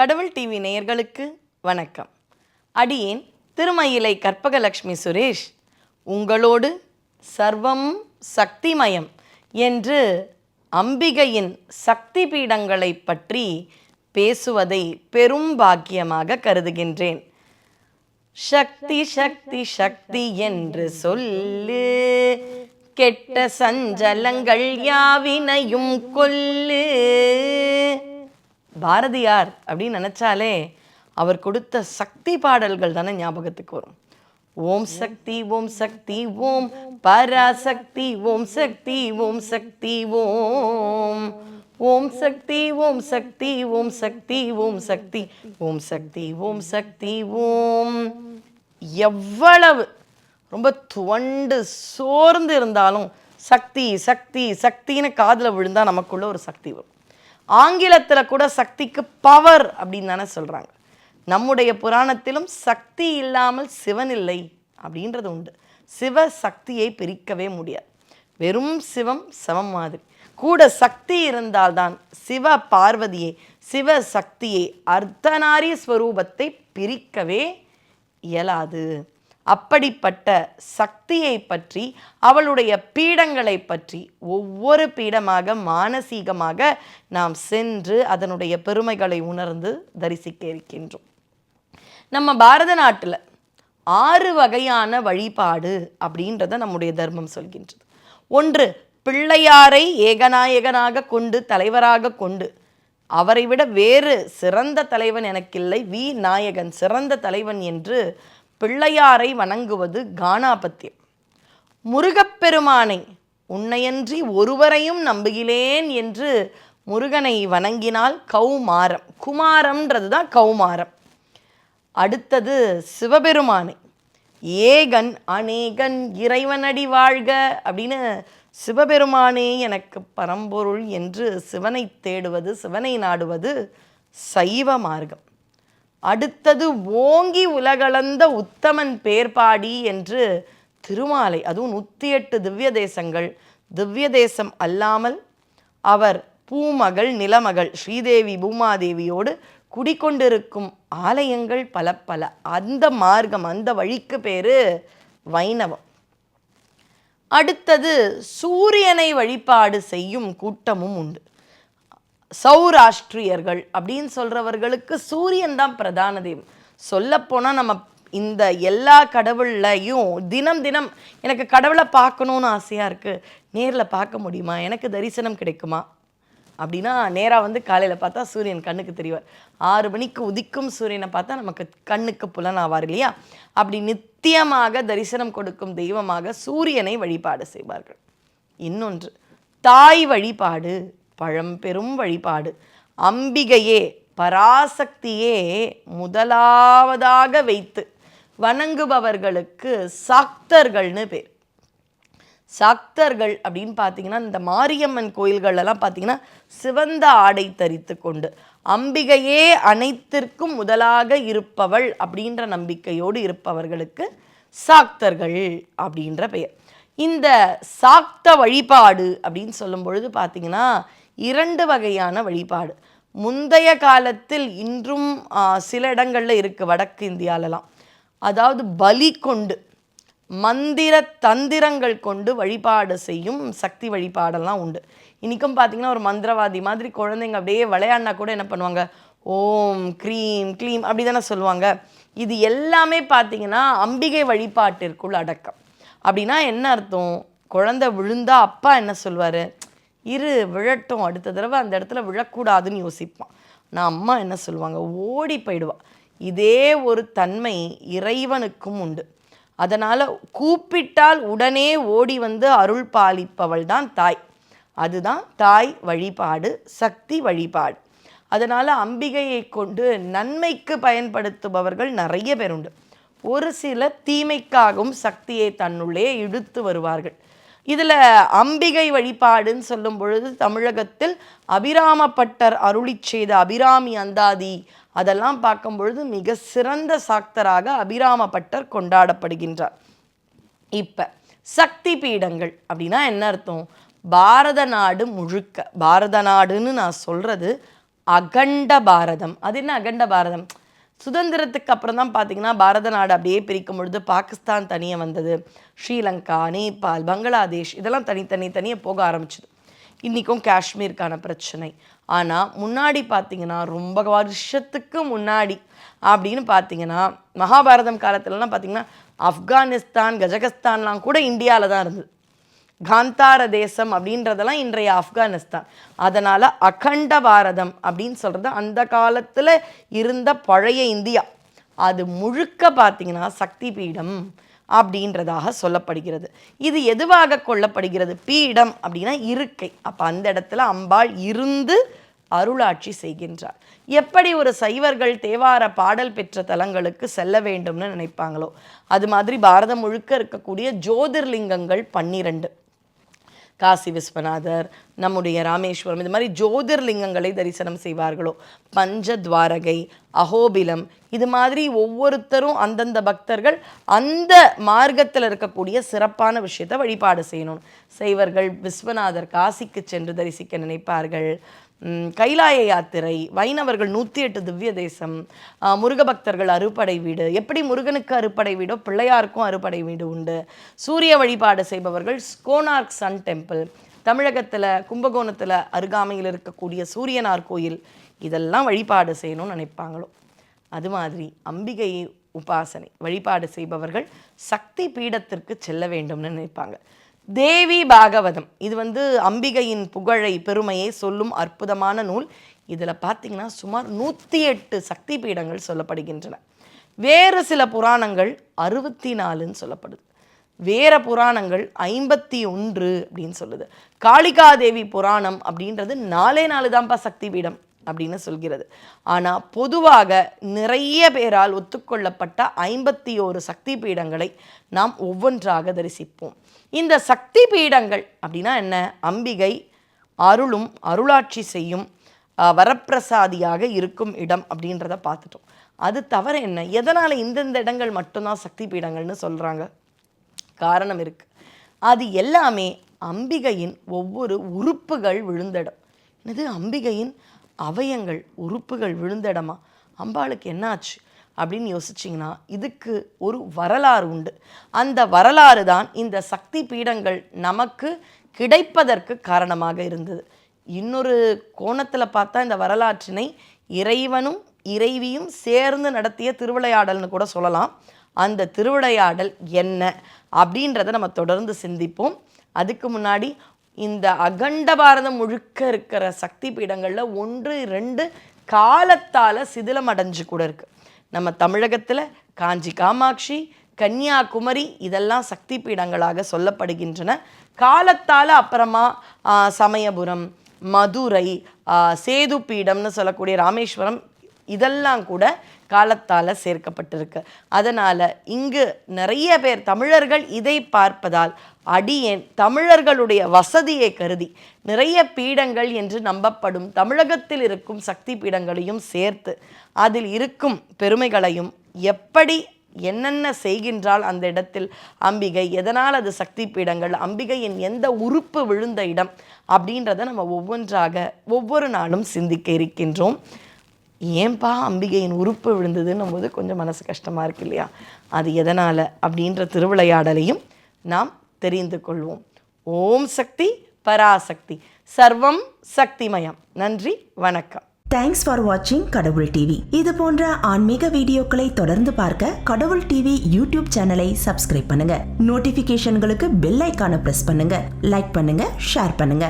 கடவுள் டிவி நேயர்களுக்கு வணக்கம். அடியேன் திருமயிலை கற்பகலட்சுமி சுரேஷ். உங்களோடு சர்வம் சக்திமயம் என்று அம்பிகையின் சக்தி பீடங்களை பற்றி பேசுவதை பெரும் பாக்கியமாக கருதுகின்றேன். சக்தி சக்தி சக்தி என்று சொல்லு. கெட்ட சஞ்சலங்கள் யாவினையும் கொல்லு. பாரதியார் அப்படின்னு நினச்சாலே அவர் கொடுத்த சக்தி பாடல்கள் தானே ஞாபகத்துக்கு வரும் ஓம் சக்தி ஓம் சக்தி ஓம் பராசக்தி ஓம் சக்தி ஓம் சக்தி ஓம் ஓம் சக்தி ஓம் சக்தி ஓம் சக்தி ஓம் சக்தி ஓம் சக்தி ஓம் சக்தி ஓம் எவ்வளவு ரொம்ப துவண்டு சோர்ந்து இருந்தாலும் சக்தி சக்தி சக்தின்னு காதில் விழுந்தா நமக்குள்ள ஒரு சக்தி வரும் ஆங்கிலத்தில் கூட சக்திக்கு பவர் அப்படின்னு தானே சொல்கிறாங்க நம்முடைய புராணத்திலும் சக்தி இல்லாமல் சிவன் இல்லை அப்படின்றது உண்டு. சிவ சக்தியை பிரிக்கவே முடியாது. வெறும் சிவம் சமம் மாதிரி. கூட சக்தி இருந்தால்தான் சிவ பார்வதியை சிவ சக்தியை அர்த்தநாரி ஸ்வரூபத்தை பிரிக்கவே இயலாது. அப்படிப்பட்ட சக்தியை பற்றி அவளுடைய பீடங்களை பற்றி ஒவ்வொரு பீடமாக மானசீகமாக நாம் சென்று அதனுடைய பெருமைகளை உணர்ந்து தரிசிக்க இருக்கின்றோம். நம்ம பாரத நாட்டில் ஆறு வகையான வழிபாடு அப்படின்றத நம்முடைய தர்மம் சொல்கின்றது. ஒன்று பிள்ளையாரை ஏகநாயகனாக கொண்டு தலைவராக கொண்டு அவரை விட வேறு சிறந்த தலைவன் எனக்கில்லை வி. நாயகன் சிறந்த தலைவன் என்று பிள்ளையாரை வணங்குவது கானாபத்தியம். முருகப்பெருமானை உன்னையன்றி ஒருவரையும் நம்புகிறேன் என்று முருகனை வணங்கினால் கௌமாரம். குமாரம்ன்றது தான் கௌமாரம். அடுத்தது சிவபெருமானை. ஏகன் அநேகன் இறைவனடி வாழ்க அப்படின்னு சிவபெருமானே எனக்கு பரம்பொருள் என்று சிவனை தேடுவது சிவனை நாடுவது சைவ மார்க்கம். அடுத்தது ஓங்கி உலகளந்த உத்தமன் பேர்பாடி என்று திருமாலை அதுவும் நூற்றி எட்டு திவ்ய தேசங்கள் திவ்ய தேசம் அல்லாமல் அவர் பூமகள் நிலமகள் ஸ்ரீதேவி பூமாதேவியோடு குடிக்கொண்டிருக்கும் ஆலயங்கள் பல பல. அந்த மார்க்கம் அந்த வழிக்கு பேரு வைணவம். அடுத்தது சூரியனை வழிபாடு செய்யும் கூட்டமும் உண்டு. சௌராஷ்டிரியர்கள் அப்படின்னு சொல்கிறவர்களுக்கு சூரியன் தான் பிரதான தெய்வம். சொல்லப்போனால் நம்ம இந்த எல்லா கடவுள்லையும் தினம் தினம் எனக்கு கடவுளை பார்க்கணுன்னு ஆசையாக இருக்குது நேரில் பார்க்க முடியுமா? எனக்கு தரிசனம் கிடைக்குமா? அப்படின்னா நேராக வந்து காலையில் பார்த்தா சூரியன் கண்ணுக்கு தெரிவார். ஆறு மணிக்கு உதிக்கும் சூரியனை பார்த்தா நமக்கு கண்ணுக்கு புலன் ஆவார் இல்லையா? அப்படி நித்தியமாக தரிசனம் கொடுக்கும் தெய்வமாக சூரியனை வழிபாடு செய்வார்கள். இன்னொன்று தாய் வழிபாடு. பழம்பெரும் வழிபாடு. அம்பிகையே பராசக்தியே முதலாவதாக வைத்து வணங்குபவர்களுக்கு சாக்தர்கள்னு பேர். சாக்தர்கள் அப்படின்னு பார்த்தீங்கன்னா இந்த மாரியம்மன் கோயில்களெல்லாம் பார்த்தீங்கன்னா சிவந்த ஆடை தரித்து கொண்டு அம்பிகையே அனைத்திற்கும் முதலாக இருப்பவள் அப்படின்ற நம்பிக்கையோடு இருப்பவர்களுக்கு சாக்தர்கள் அப்படின்ற பெயர். இந்த சாக்த வழிபாடு அப்படின்னு சொல்லும் பொழுது பார்த்தீங்கன்னா இரண்டு வகையான வழிபாடு முந்தைய காலத்தில் இன்றும் சில இடங்களில் இருக்குது வடக்கு இந்தியாலலாம். அதாவது பலி கொண்டு மந்திர தந்திரங்கள் கொண்டு வழிபாடு செய்யும் சக்தி வழிபாடெல்லாம் உண்டு. இன்றைக்கும் பார்த்தீங்கன்னா ஒரு மந்திரவாதி மாதிரி குழந்தைங்க அப்படியே விளையாடினா கூட என்ன பண்ணுவாங்க? ஓம் க்ரீம் க்ளீம் அப்படி தானே சொல்லுவாங்க. இது எல்லாமே பார்த்தீங்கன்னா அம்பிகை வழிபாட்டிற்குள் அடக்கம். அப்படின்னா என்ன அர்த்தம்? குழந்தை விழுந்தா அப்பா என்ன சொல்வார்? இரு விழட்டும். அடுத்த தடவை அந்த இடத்துல விழக்கூடாதுன்னு யோசிப்பான். நான் அம்மா என்ன சொல்லுவாங்க? ஓடி போயிடுவா. இதே ஒரு தன்மை இறைவனுக்கும் உண்டு. அதனால் கூப்பிட்டால் உடனே ஓடி வந்து அருள் பாலிப்பவள் தான் தாய். அதுதான் தாய் வழிபாடு சக்தி வழிபாடு. அதனால் அம்பிகையை கொண்டு நன்மைக்கு பயன்படுத்துபவர்கள் நிறைய பேர் உண்டு. ஒரு சில தீமைக்காகவும் சக்தியை தன்னுள்ளே இழுத்து வருவார்கள். இதில் அம்பிகை வழிபாடுன்னு சொல்லும் பொழுது தமிழகத்தில் அபிராமப்பட்டர் அருளி செய்த அபிராமி அந்தாதி அதெல்லாம் பார்க்கும் பொழுது மிக சிறந்த சாக்தராக அபிராமப்பட்டர் கொண்டாடப்படுகின்றார். இப்போ சக்தி பீடங்கள் அப்படின்னா என்ன அர்த்தம்? பாரத நாடு முழுக்க. பாரத நாடுன்னு நான் சொல்கிறது அகண்ட பாரதம். அது என்ன அகண்ட பாரதம்? சுதந்திரத்துக்கு அப்புறம் தான் பார்த்தீங்கன்னா பாரத நாடு அப்படியே பிரிக்கும் பொழுது பாகிஸ்தான் தனியாக வந்தது. ஸ்ரீலங்கா நேபாள் பங்களாதேஷ் இதெல்லாம் தனித்தனி தனியாக போக ஆரம்பிச்சிது. இன்றைக்கும் காஷ்மீருக்கான பிரச்சனை. ஆனால் முன்னாடி பார்த்தீங்கன்னா ரொம்ப வருஷத்துக்கு முன்னாடி அப்படின்னு பார்த்தீங்கன்னா மகாபாரதம் காலத்துலலாம் பார்த்தீங்கன்னா ஆப்கானிஸ்தான் கஜகஸ்தான்லாம் கூட இந்தியாவில் தான் இருந்தது. காந்தார தேசம் அப்படின்றதெல்லாம் இன்றைய ஆப்கானிஸ்தான். அதனால் அகண்ட பாரதம் அப்படின்னு சொல்கிறது அந்த காலத்தில் இருந்த பழைய இந்தியா. அது முழுக்க பார்த்தீங்கன்னா சக்தி பீடம் அப்படின்றதாக சொல்லப்படுகிறது. இது எதுவாக கொள்ளப்படுகிறது? பீடம் அப்படின்னா இருக்கை. அப்போ அந்த இடத்துல அம்பாள் இருந்து அருளாட்சி செய்கின்றார் எப்படி ஒரு சைவர்கள் தேவார பாடல் பெற்ற தலங்களுக்கு செல்ல வேண்டும்னு நினைப்பாங்களோ? அது மாதிரி பாரதம் முழுக்க இருக்கக்கூடிய ஜோதிர்லிங்கங்கள் பன்னிரண்டு. காசி விஸ்வநாதர் நம்முடைய ராமேஸ்வரம் இது மாதிரி ஜோதிர்லிங்கங்களை தரிசனம் செய்வார்களோ? பஞ்சத்வாரகை அகோபிலம் இது மாதிரி ஒவ்வொருத்தரும் அந்தந்த பக்தர்கள் அந்த மார்க்கத்தில் இருக்கக்கூடிய சிறப்பான விஷயத்தை வழிபாடு செய்யணும். செய்வர்கள் விஸ்வநாதர் காசிக்கு சென்று தரிசிக்க நினைப்பார்கள். கைலாய யாத்திரை வைணவர்கள் நூற்றி எட்டு திவ்ய தேசம் ஆ, முருக பக்தர்கள் அறுபடை வீடு. எப்படி முருகனுக்கு அறுபடை வீடோ பிள்ளையாருக்கும் அறுபடை வீடு உண்டு. சூரிய வழிபாடு செய்பவர்கள் கோனார்க் சன் டெம்பிள். தமிழகத்தில் கும்பகோணத்தில் அருகாமையில் இருக்கக்கூடிய சூரியனார் கோயில் இதெல்லாம் வழிபாடு செய்யணும்னு நினைப்பாங்களோ? அது மாதிரி அம்பிகை உபாசனை வழிபாடு செய்பவர்கள் சக்தி பீடத்திற்கு செல்ல வேண்டும்னு நினைப்பாங்க. தேவி பாகவதம். இது வந்து அம்பிகையின் புகழை பெருமையை சொல்லும் அற்புதமான நூல். இதில் பார்த்தீங்கன்னா சுமார் நூற்றி எட்டு சக்தி பீடங்கள் சொல்லப்படுகின்றன. வேறு சில புராணங்கள் அறுபத்தி நாலுன்னு சொல்லப்படுது. வேற புராணங்கள் ஐம்பத்தி ஒன்று அப்படின்னு சொல்லுது. காளிகாதேவி புராணம் அப்படின்றது நாலே நாலு தான்ப்பா சக்தி பீடம் அப்படின்னு சொல்கிறது. ஆனால் பொதுவாக நிறைய பேரால் ஒத்துக்கொள்ளப்பட்ட ஐம்பத்தி ஓரு சக்தி பீடங்களை நாம் ஒவ்வொன்றாக தரிசிப்போம். இந்த சக்தி பீடங்கள் அப்படின்னா என்ன? அம்பிகை அருளும் அருளாட்சி செய்யும் வரப்பிரசாதியாக இருக்கும் இடம் அப்படின்றத பார்த்துட்டோம். அது தவிர என்ன? எதனால் இந்தந்த இடங்கள் மட்டும்தான் சக்தி பீடங்கள்னு சொல்கிறாங்க காரணம் இருக்கு. அது எல்லாமே அம்பிகையின் ஒவ்வொரு உறுப்புகள் விழுந்திடம் என்னது? அம்பிகையின் அவயங்கள் உறுப்புகள் விழுந்த இடமா? அம்பாளுக்கு என்னாச்சு? அப்படின்னு யோசிச்சிங்கன்னா இதுக்கு ஒரு வரலாறு உண்டு. அந்த வரலாறு தான் இந்த சக்தி பீடங்கள் நமக்கு கிடைப்பதற்கு காரணமாக இருந்தது. இன்னொரு கோணத்தில் பார்த்தா இந்த வரலாற்றினை இறைவனும் இறைவியும் சேர்ந்து நடத்திய திருவிளையாடல்னு கூட சொல்லலாம். அந்த திருவிளையாடல் என்ன அப்படின்றத நம்ம தொடர்ந்து சிந்திப்போம். அதுக்கு முன்னாடி இந்த அகண்ட பாரதம் முழுக்க இருக்கிற சக்தி பீடங்களில் ஒன்று ரெண்டு காலத்தால் சிதிலம் அடைஞ்சு கூட இருக்கு. நம்ம தமிழகத்தில் காஞ்சி காமாட்சி கன்னியாகுமரி இதெல்லாம் சக்தி பீடங்களாக சொல்லப்படுகின்றன. காலத்தால் அப்புறமா சமயபுரம் மதுரை சேது பீடம்னு சொல்லக்கூடிய ராமேஸ்வரம் இதெல்லாம் கூட காலத்தால் சேர்க்கப்பட்டிருக்கு. அதனால் இங்கு நிறைய பேர் தமிழர்கள் இதை பார்ப்பதால் அடியேன் தமிழர்களுடைய வசதியை கருதி நிறைய பீடங்கள் என்று நம்பப்படும் தமிழகத்தில் இருக்கும் சக்தி பீடங்களையும் சேர்த்து அதில் இருக்கும் பெருமைகளையும் எப்படி என்னென்ன செய்கின்றால் அந்த இடத்தில் அம்பிகை எதனால் அது சக்தி பீடங்கள் அம்பிகையின் எந்த உறுப்பு விழுந்த இடம் அப்படின்றத நம்ம ஒவ்வொன்றாக ஒவ்வொரு நாளும் சிந்திக்க இருக்கின்றோம். ஏன்பா அம்பிகையின் உறுப்பு விழுந்ததுன்னும் போது கொஞ்சம் மனசு கஷ்டமாக இருக்கு இல்லையா? அது எதனால் அப்படின்ற திருவிளையாடலையும் நாம் தெரிந்து கொள்வோம். ஓம் சக்தி பராசக்தி. சர்வம் சக்திமயம். நன்றி வணக்கம். தேங்க்ஸ் ஃபார் வாட்சிங் கடவுள் டிவி. இது போன்ற ஆன்மீக வீடியோக்களை தொடர்ந்து பார்க்க கடவுள் டிவி யூடியூப் சேனலை சப்ஸ்கிரைப் பண்ணுங்க. நோட்டிபிகேஷன்களுக்கு பெல் ஐக்கான பிரஸ் பண்ணுங்க. லைக் பண்ணுங்க ஷேர் பண்ணுங்க.